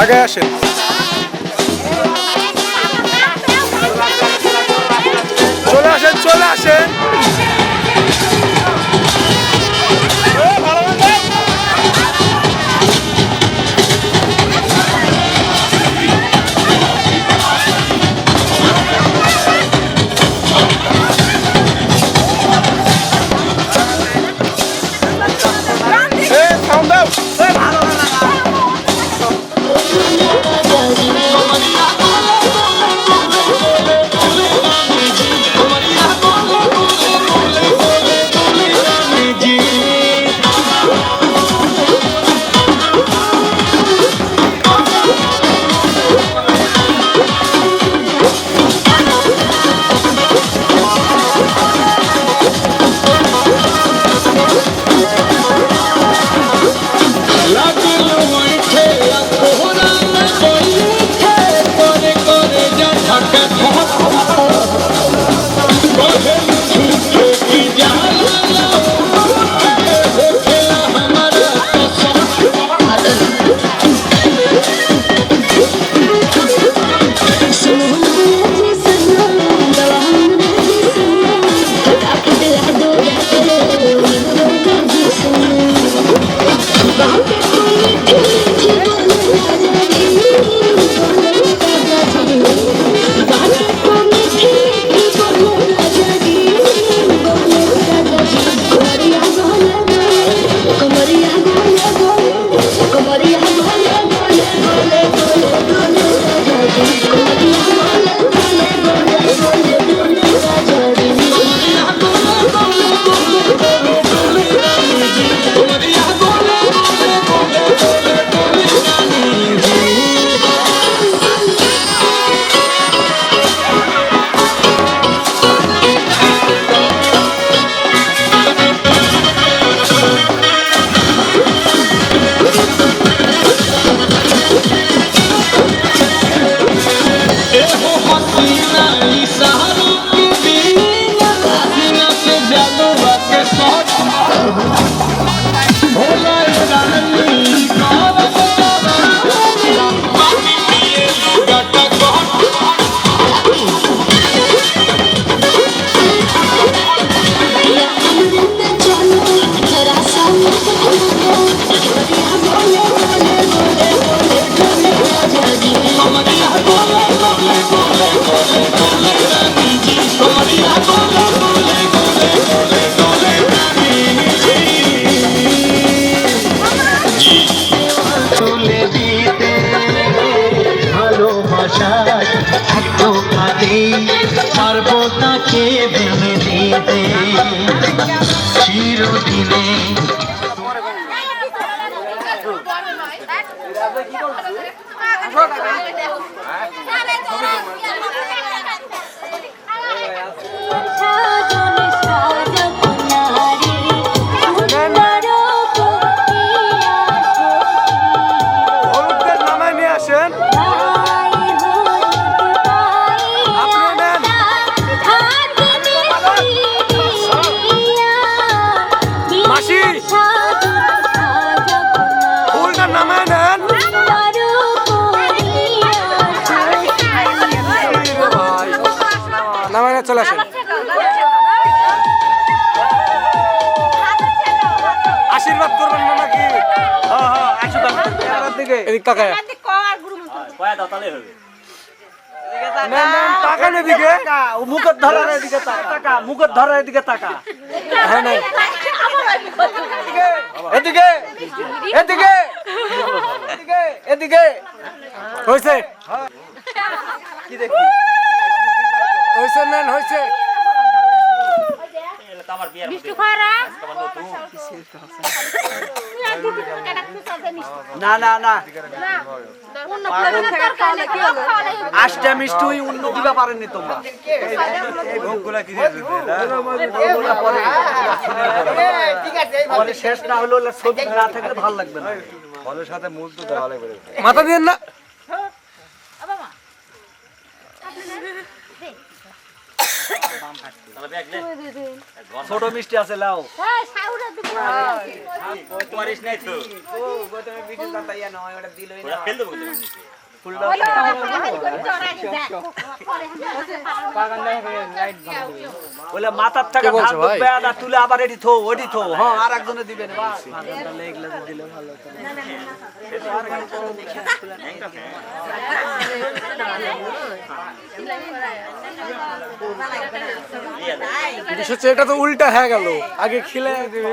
আগে Vai, vai, vai. নেন তাকান এদিকে। মুখের ধরার এদিকে তাকা। মুখের ধরার এদিকে তাকা। হ্যাঁ নেন এদিকে এদিকে এদিকে এদিকে হয়েছে হয়েছে নেন হয়েছে না না না। আষ্টটা মিষ্টি অন্য দিবা পারেননি তোমরা। পরে শেষ না হলে ছবি না থাকলে ভালো লাগবে না। মাথা দিয়ে নে। ছোট মিষ্টি আছে লাও। তোয়ারিস নাই তো। বলে মাথার তুলে আবার এটি থো ওটি থো। হ্যাঁ আর একজনে দিবেন বাস বিষয় এটা তো উল্টা হয়ে গেল। আগে খিলে দিবে।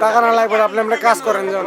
টাকা না লাগবে আপনি আপনি কাজ করেন যান।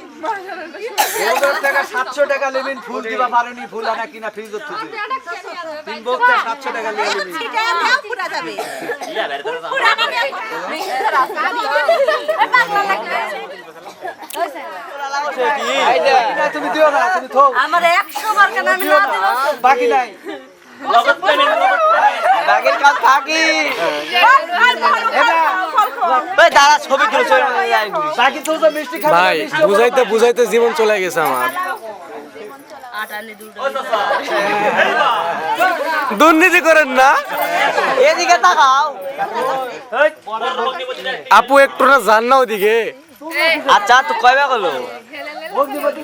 টাকা সাতশো টাকা নেবেন ফুল দিবা পারেনি ফুল আনা কিনা ফ্রিজ থেকে তিন বক্তা সাতশো টাকা নিয়ে নেবেন। বাইরে তো দাও। না, তুমি দিও না তুমি থো। আমার একশো বার কেন আমি না বাকি নাই। নগদ পেমেন্ট, নগদ পেমেন্ট। বাকির কাজ বাকি দাঁড়া ছবি তুলেছে বাকি তো তো মিষ্টি খাবে ভাই বুঝাইতে বুঝাইতে জীবন চলে গেছে আমার দুর্নীতি করেন না এদিকে তাকাও আপু একটু না যান না ওদিকে আচ্ছা তো কয়বা করল বন্ধুপতি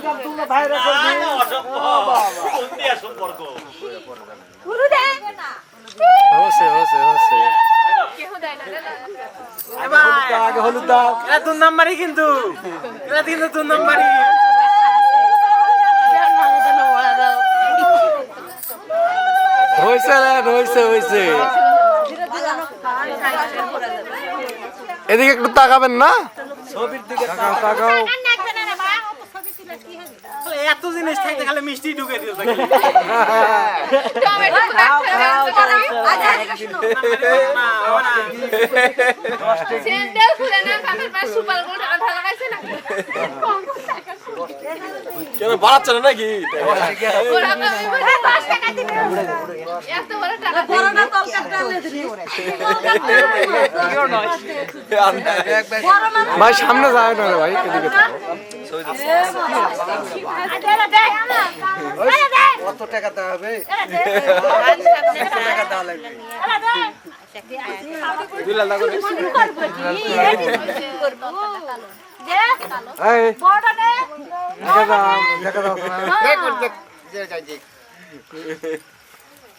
কাম তুমি ভাইরাস করবি অসম্ভব। কোন দিয়া সম্পর্ক? হচ্ছে হচ্ছে হচ্ছে হলুদ দাও, আগে হলুদ দাও হয়েছে হয়েছে হয়েছে এদিকে একটু তাকাবেন না ছবির দিকে তাকাও তাকাও এত জিনিস থাকতে খালি মিষ্টি ঢুকে দিও কেন বাড়াচ্ছে না নাকি ভাই সামনে যায় না ভাই এদিকে। কত টাকা দেওয়া হবে? এই দেখা দাও দেখা দাও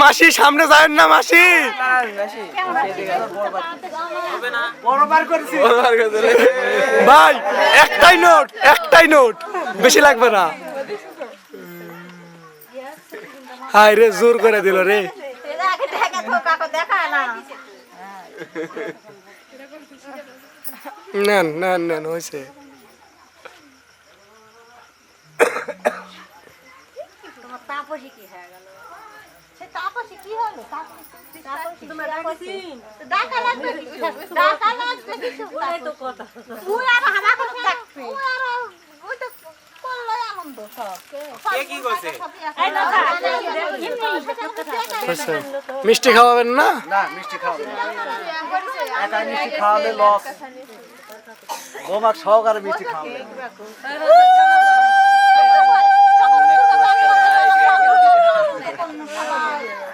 মাসি, সামনে যায় না, মাসি? ভাই, একটাই নোট একটাই নোট। বেশি লাগবে না। হাই রে, জোর করে দিল রে। নেন নেন নেন, হয়েছে। তারপর তাপসী কি হয়ে গেল সে তাপসী কি হলো? তাপসী তোমার ডাকা লাগবে ডাকা লাগবে কিছু ওই তো কথা তুই আর হামা কথা তুই আর ওই তো করল আনন্দ সব কে কি করছে? এই না হয়েছে। মিষ্টি খাওয়াবেন না? মিষ্টি খাওয়াবে লস বোমাক সহকারে মিষ্টি খাওয়াবে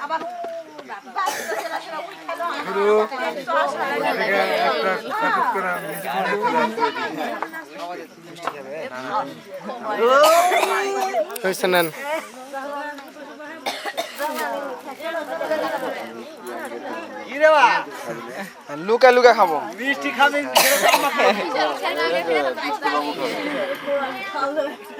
আবার হয়েছে নেন লুকা লুকা খাব মিষ্টি খাবি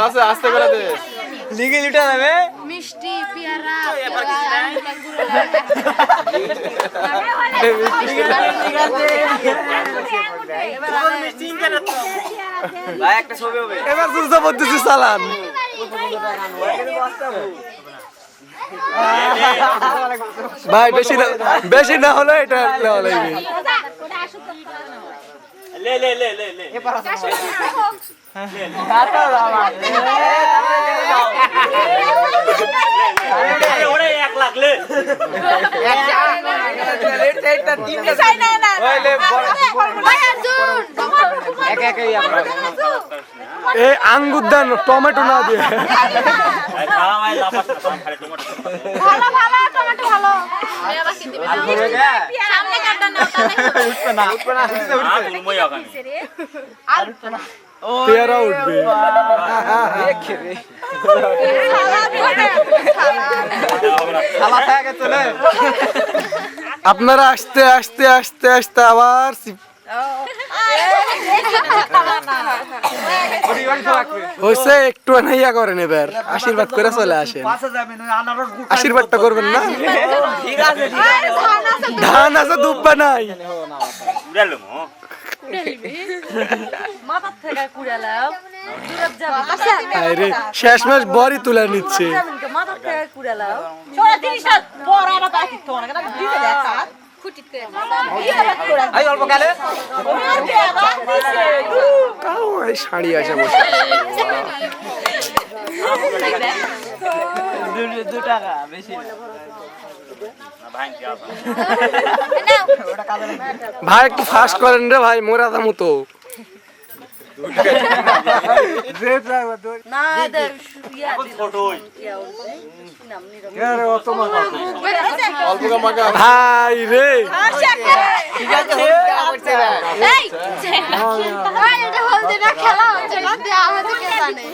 আছে আস্তে করে দে লিগে লিটা নেবে মিষ্টি পেয়ারা ভাই একটা ছবি হবে এবার চালান ভাই বেশি না বেশি না হলে এটা নেওয়া লাগবে। লে লে লে লে লে ওরে এক লাখ লে এই আঙ্গুর দেন টমেটো না দিয়ে খাওয়া ভাই লাফা খালি টমেটো ভালো ভালো টমেটো ভালো আর তুলমই ওখানে পেয়ারা উঠবে আপনারা আসতে আসতে আসতে আসতে আবার হয়েছে একটু করেন এবার। আশীর্বাদ করে চলে আশীর্বাদটা করবেন না? ধান নাই শেষ মাস বরই তুলে নিচ্ছে। এই অল্প কালে এই শাড়ি আছে বসে। দু টাকা বেশি ভাই একটু ফাস্ট করেন রে ভাই মোরা দামু তো ভাই রে ঠিক আছে এই ভাই এটা হলদে না খেলা হচ্ছে না দেয়া হয়তো কে জানে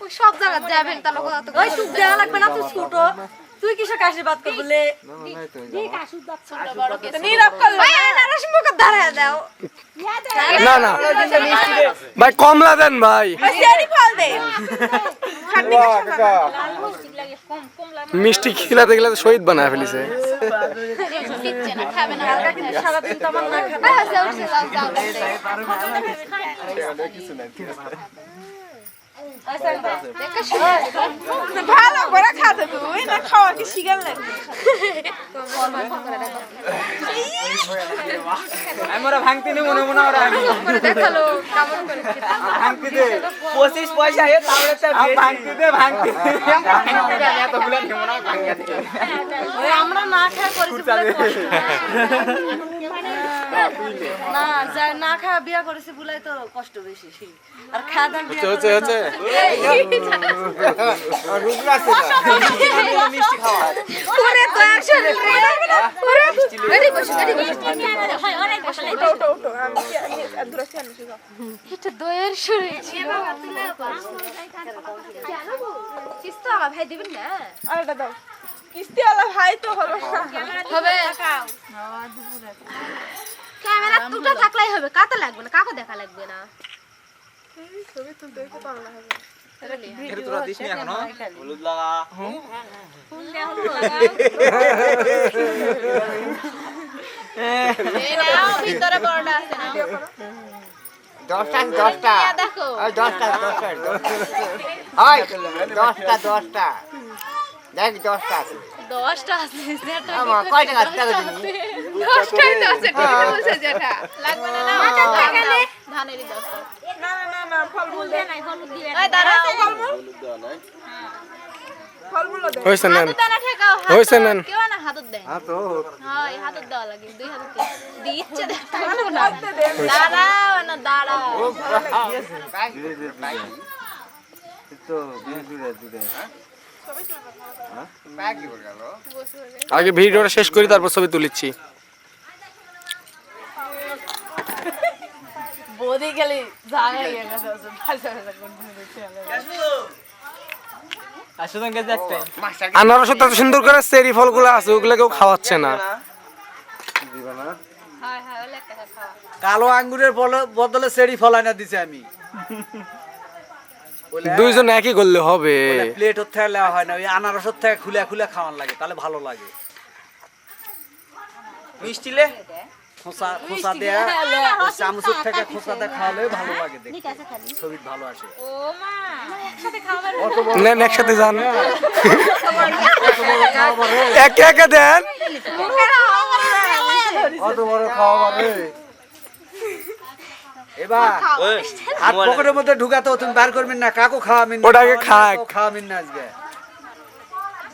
ওই সব জায়গায় যাবেন তাহলে ওই চুপ দেওয়া লাগবে না তুই ছোট তুই কিসে আশীর্বাদ কর বলে না না ভাই কমলা দেন ভাই মিষ্টি খিলাতে গেলে শহীদ বানায় ফেলিছে সারাদিন তো আমার না খাবে হ্যাঁ যাও যাও যাও ভালো করে খাতে তুই না খাওয়া কি শিখাল? আমরা ভাঙতে নি মনে মনে ওরা দেখাল কেমন করে ভাঙতে দে পঁচিশ পয়সা এ তাহলে তো ভাঙতে দে ভাঙতে না আমরা না খায় করেছি। না যা না খাওয়া বিয়া করেছি বলাই তো কষ্ট বেশি। আর খাওয়া দাওয়া বিয়া হচ্ছে হচ্ছে ওরে তো একসাথে ওরে গাড়ি বসে গাড়ি বসে। এটা দয়ের শরীর। ছিল কিস্তা আমার ভাই দিবেন না? কিস্তিওয়ালা ভাই তো হলো হবে। ক্যামেরা দুটো থাকলেই হবে কাতে লাগবে না? কাকে দেখা লাগবে না? তোরা দিস নি এখনও? হলুদ লাগা ভিতরে বড়টা আছে না? দশটা দশটা। দশটা দশটা দশটা। দেখ দশটা আছে। দশটা আছে কয় টাকা টাকা দিবি? দশটাই তো আছে ঠিক বলছে যেটা লাগবে না না মাথা থেকে নে ধানেরই দশটা। না না না ফলমূল দে। নাই হলুদ দিবে এই দাঁড়াও ফলমূল। দে হয়েছে নেন। হাতত না ঠেকাও হয়েছে কেউ না হাতত দেয়। হ্যাঁ তো হ্যাঁ এই হাতত দেওয়া লাগে দুই হাতত দিচ্ছে দেখো না। দাঁড়াও না দাঁড়াও। তো দূরে দূরে। আগে ভিডিওটা শেষ করি তারপর ছবি তুলিচ্ছি। আনারসে সুন্দর করে চেরি ফলগুলো আছে ওগুলো কেউ খাওয়াচ্ছে না। হ্যাঁ হ্যাঁ কালো আঙ্গুরের বদলে সেরি ফলাইনা দিছে আমি। দুইজন একই করলে হবে। প্লেট ওর থেকে নেওয়া হয় না ওই আনারসের থেকে খুলে খুলে খাওয়ান লাগে তাহলে ভালো লাগে। মিষ্টিলে খোসা খোসা দেয়া ওই চামচের থেকে খোসা দেয়া খাওয়ালে ভালো লাগে দেখতে। ছবি ভালো আসে। ও মা একসাথে নেন একসাথে যান। একে একে দেন। কত বড় খাওয়া পাবে এবার হাত পকেটের মধ্যে ঢুকাতো তুমি বার করবেন না। কাকু খাওয়াবেন না। ওটাকে খাক। খাওয়াবেন না আজকে।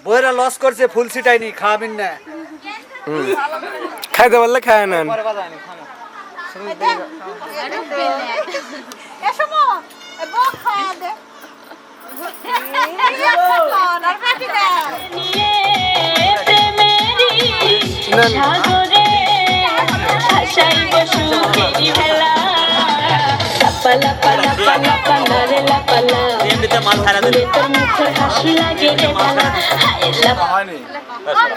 বইরা লস করছে ফুল সিটাইনি খাওয়াবেন না। খাইতে পারলে খায় সাগরে সুখেরি লাপা লাপা লাপা নারে লাপা লা এমনিতে মাল ছাড়া দিলে তোর মুখের হাসি লাগে রে ভালা হায় লাপা হয়নি।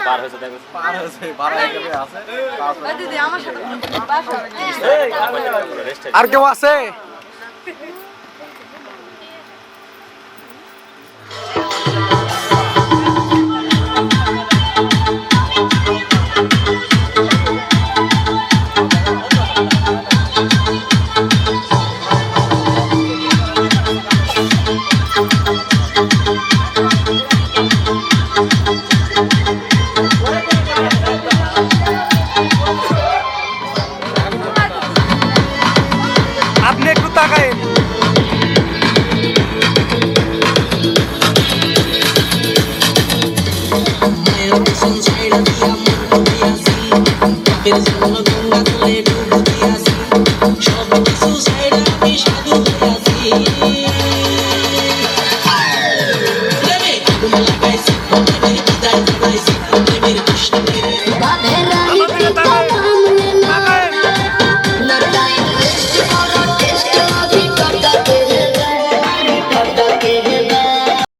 পার হয়েছে দেখো। পার হয়েছে বারো হিসাবে আছে। দিদি আমার সাথে আর কেউ আছে? It's all